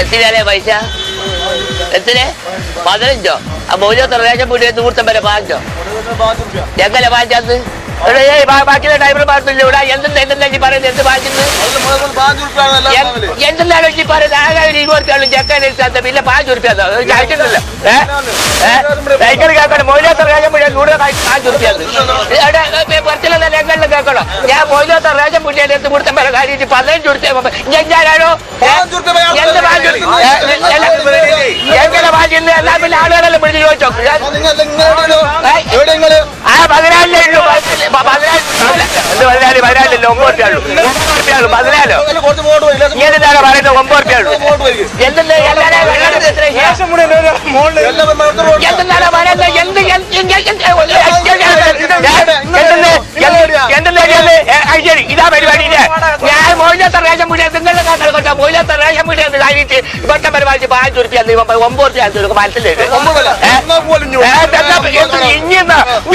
എത്തിനാലേ പൈസ? എത്തിനെ? പതിനഞ്ചോ? ആ ദിവസം റേഷൻ പൂട്ടി നൂറ്റം വരെ പാഞ്ചോ? എങ്ങനെ പാഞ്ചാത്ത് ഒരു ഞാൻ പീടിയ എടുത്ത് കൊടുത്ത പല കാര്യം പതിനഞ്ച് റുപ്യ ഞാൻ ഞാനാണോ പാഞ്ച് എങ്ങനെ ബാധ്യത എല്ലാ പിന്നെ ആളുകളെല്ലാം പിടിച്ച് ചോദിച്ചോ? ആ പതിനാലിലേ ഉള്ളൂ. പതിനാല്. എന്ത് പതിനാല്? പതിനാലില്ല ഒമ്പത് റുപ്യ ഉള്ളൂ. പതിനാലോ? എന്താണ് പറയുന്നത്? ഒമ്പത് റുപ്യ ഉള്ളൂ. എന്തെന്ന്? എന്താണ്? എന്തെന്നാണ് പറയുന്നത്? എന്ത് ശരി. ഇതാ പരിപാടി ഇത്. ഞാൻ മൊയിലത്തെ റേഷൻ പീടിയ നിങ്ങളുടെ കാട്ടാൾ കൊണ്ട മൊയിലത്തെ റേഷൻ പീടിയ കാര്യത്തിൽ ഇവരുടെ പരിപാടി പാഞ്ച് റുപ്യ ഒമ്പത് റുപ്യ മനസ്സിലേക്ക് ഇനിയെന്ന് എന്നെ കൊല്ലുന്നത്